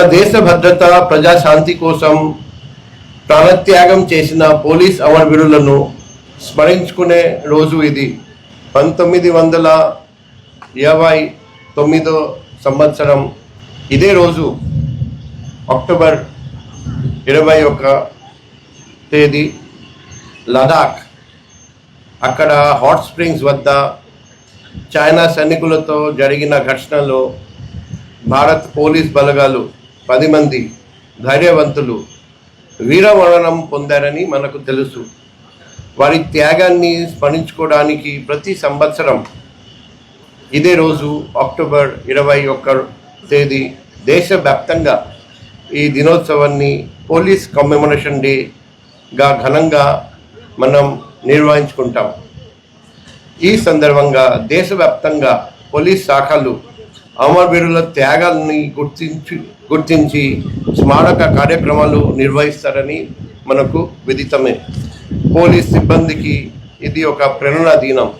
మన దేశ భద్రత ప్రజాశాంతి కోసం ప్రాణత్యాగం చేసిన పోలీస్ అమరవీరులను స్మరించుకునే రోజు ఇది. పంతొమ్మిది వందల ఇరవై తొమ్మిదో సంవత్సరం. ఇదే రోజు అక్టోబర్ ఇరవై ఒక తేదీ లదాఖ్ అక్కడ హాట్ స్ప్రింగ్స్ వద్ద చైనా సైనికులతో జరిగిన ఘర్షణలో భారత్ పోలీస్ బలగాలు పది మంది ధైర్యవంతులు వీరమరణం పొందారని మనకు తెలుసు. వారి త్యాగాన్ని స్మరించుకోవడానికి ప్రతి సంవత్సరం ఇదే రోజు అక్టోబర్ ఇరవై ఒక్క తేదీ దేశవ్యాప్తంగా ఈ దినోత్సవాన్ని పోలీస్ కమ్యూమినేషన్ డేగా ఘనంగా మనం నిర్వహించుకుంటాం. ఈ సందర్భంగా దేశవ్యాప్తంగా పోలీస్ శాఖలు అమరవీరుల త్యాగాల్ని గుర్తించి గుర్తించి స్మారక కార్యక్రమాలు నిర్వహిస్తారని మనకు విదితమే. పోలీస్ సిబ్బందికి ఇది ఒక ప్రేరణ దినం.